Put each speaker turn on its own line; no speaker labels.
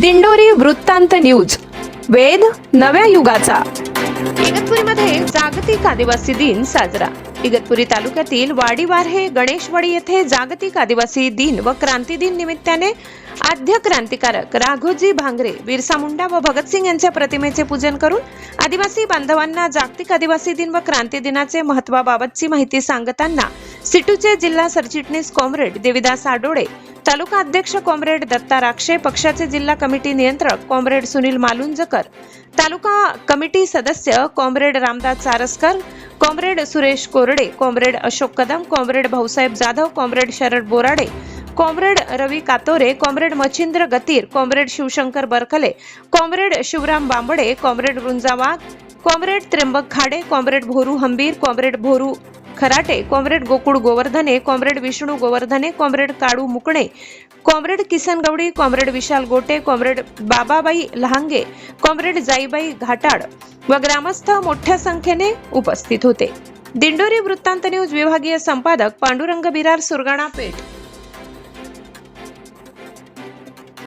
दिंडोरी वृत्तांत न्यूज. वेद नव्या युगाचा. इगतपुरीमध्ये जागतिक आदिवासी दिन साजरा. इगतपुरी तालुक्यातील वाडीवारहे गणेशवाडी येथे जागतिक आदिवासी दिन व क्रांती दिन निमित्ताने आद्य क्रांतिकारक राघोजी भांगरे बिरसा मुंडा व भगतसिंग यांच्या प्रतिमेचे पूजन करून आदिवासी बांधवांना जागतिक आदिवासी दिन व क्रांती दिनाचे महत्वाबाबतची माहिती सांगताना सिटूचे जिल्हा सरचिटणीस कॉम्रेड देविदास आडोळे तालुका अध्यक्ष कॉम्रेड दत्ता राक्षे पक्षाचे जिल्हा कमिटी नियंत्रक कॉम्रेड सुनील मालुंजकर तालुका कमिटी सदस्य comrade Ramdas Saraskar comrade Suresh Korde comrade Ashok Kadam comrade Bhausaheb Jadhav comrade Sharad Borade comrade Ravi Katore comrade Machhindra Gatir comrade Shivshankar Barkhale comrade Shivram Bambde comrade Runjawag comrade Trimbak Khade comrade Bhoru Hambir comrade Bhoru Kharate comrade Gokul Govardhane comrade Vishnu Govardhane comrade Kalu Mukane comrade Kisan Gawdi comrade Vishal Gote comrade Bababai Lahange comrade Jaibai Ghatad व ग्रामस्थ मोठ्या संख्येने उपस्थित होते. दिंडोरी वृत्तांत news विभागीय संपादक पांडुरंग बिरार सुरगाणा पेठ.